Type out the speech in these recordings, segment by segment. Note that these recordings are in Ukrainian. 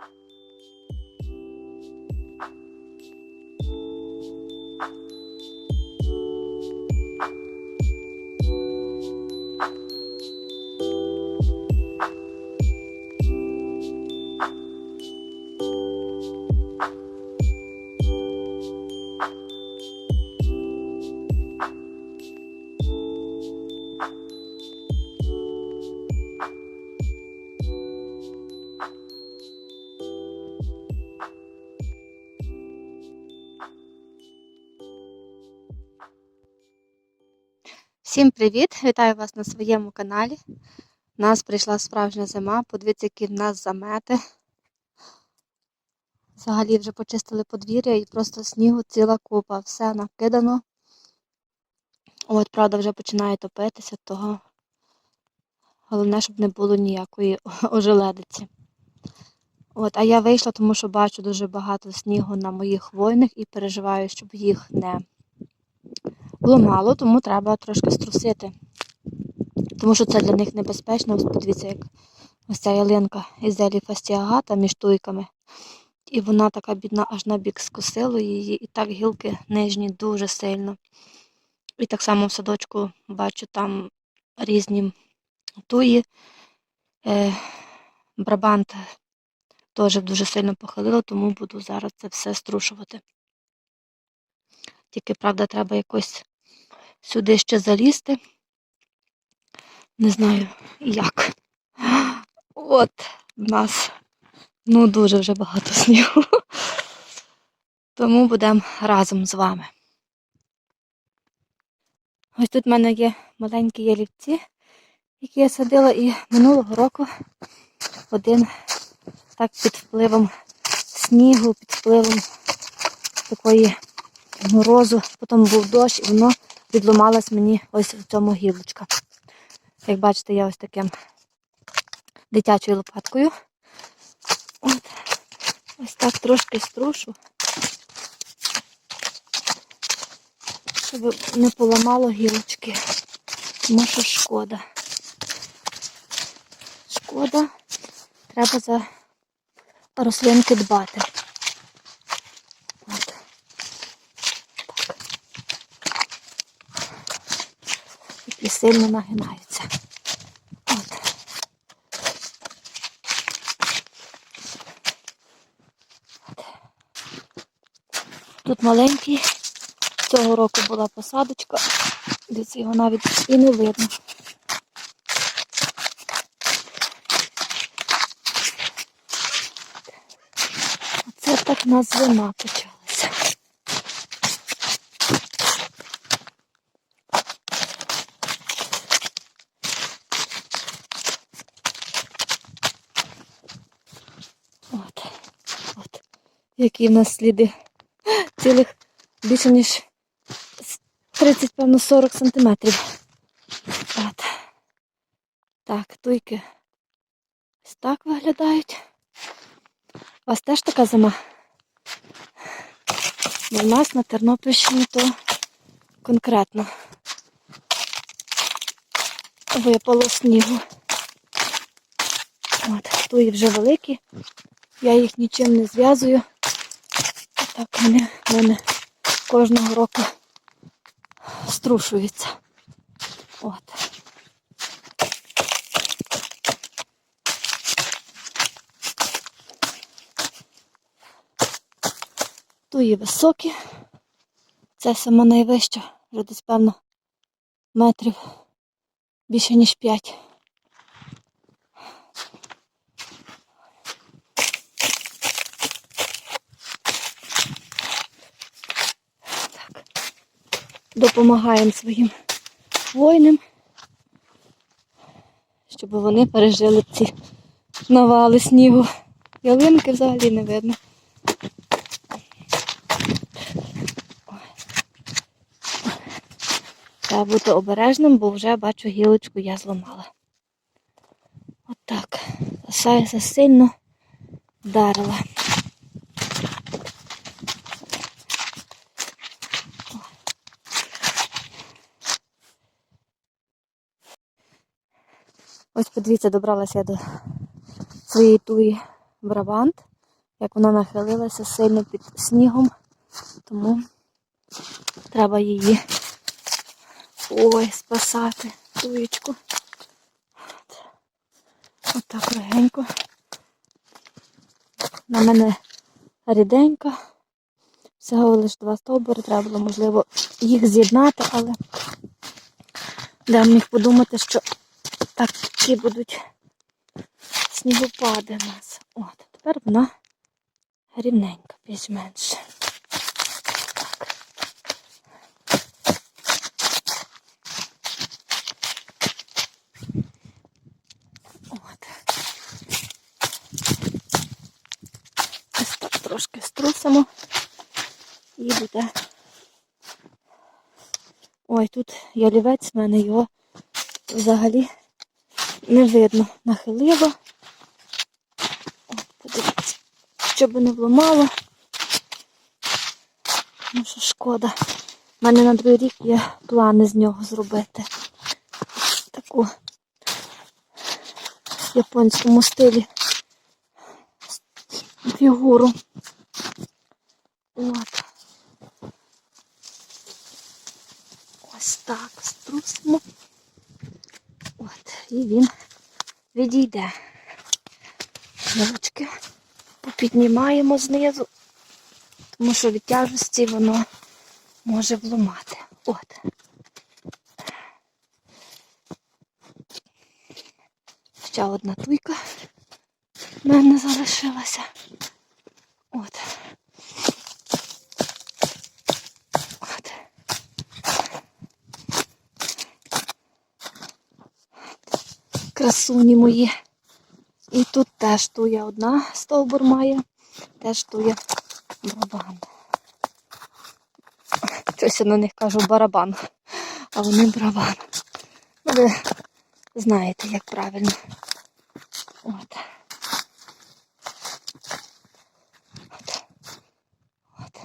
Thank you Всім привіт! Вітаю вас на своєму каналі. У нас прийшла справжня зима. Подивіться, які в нас замети. Взагалі вже почистили подвір'я і просто снігу ціла купа. Все накидано. От, правда, вже починає топитися, того головне, щоб не було ніякої ожеледиці. От, а я вийшла, тому що бачу дуже багато снігу на моїх хвойних і переживаю, щоб їх не було мало, тому треба трошки струсити. Тому що це для них небезпечно. Ось подивіться, як ось ця ялинка із елі фастіагата між туйками. І вона така бідна, аж на бік скосила її, і так гілки нижні дуже сильно. І так само в садочку бачу там різні туї. Е, Брабант теж дуже сильно похилило, тому буду зараз це все струшувати. Тільки, правда, треба якось сюди ще залізти. Не знаю як. От в нас ну дуже вже багато снігу. Тому будемо разом з вами. Ось тут в мене є маленькі ялівці, які я садила і минулого року один так під впливом снігу, під впливом такої морозу, потім був дощ, і воно відломалась мені ось в цьому гілочка. Як бачите, я ось таким дитячою лопаткою. От, ось так трошки струшу, щоб не поламало гілочки. Тому що шкода. Шкода, треба за рослинки дбати. Які сильно нагинаються. От. От. Тут маленький, цього року була посадочка, десь його навіть і не видно. Це так на зима. От, от. Які в нас сліди. Цілих більше ніж 30, певно, 40 сантиметрів. От. Так, туйки ось так виглядають. У вас теж така зима? Бо в нас на Тернопільщині то конкретно випало снігу. От, туї вже великі. Я їх нічим не зв'язую. Так в мене кожного року струшуються. От. Туї високі. Це сама найвища, вже десь певно метрів більше ніж 5. Допомагаємо своїм воїнам, щоб вони пережили ці навали снігу. Ялинки взагалі не видно. Треба бути обережним, бо вже бачу гілочку я зламала. Отак. От засильно вдарила. Ось подивіться, добралася я до своєї туї Брабант. як вона нахилилася сильно під снігом, тому треба її ой, спасати туєчку. От. Отак легенько. На мене ріденька. Всього лише два стовбури, треба було, можливо, їх з'єднати, але де міг подумати, що такі будуть снігопади у нас. От, тепер вона рівненька, більш-менш. Так. От. Ось так трошки струсимо і буде. Ой, тут ялівець в мене його взагалі не видно. Нахилило. Подивіться, щоб не вламало. Ну що шкода. У мене на другий рік є плани з нього зробити. Таку в японському стилі фігуру. От. Ось так струсимо. І він відійде. Ручки попіднімаємо знизу, тому що від тяжкості воно може вломати. От. Ще одна туйка в мене залишилася. От. От. Красуні мої. І тут теж туя одна стовбур має, теж тує барабан. Щось я на них кажу барабан, а вони барабан. Ну, ви знаєте, як правильно. От. От. От.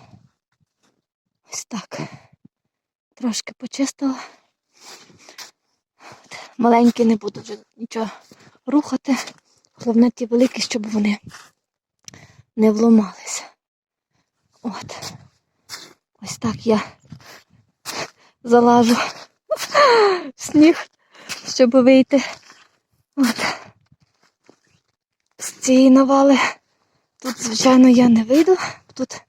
Ось так. Трошки почистила. Маленькі не буду вже нічого рухати. Головне ті великі, щоб вони не вломалися. От. Ось так я залажу сніг, щоб вийти. От. З цієї навали. Тут, звичайно, я не вийду. Тут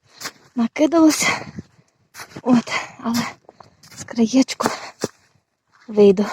накидалося. От, але з краєчку вийду.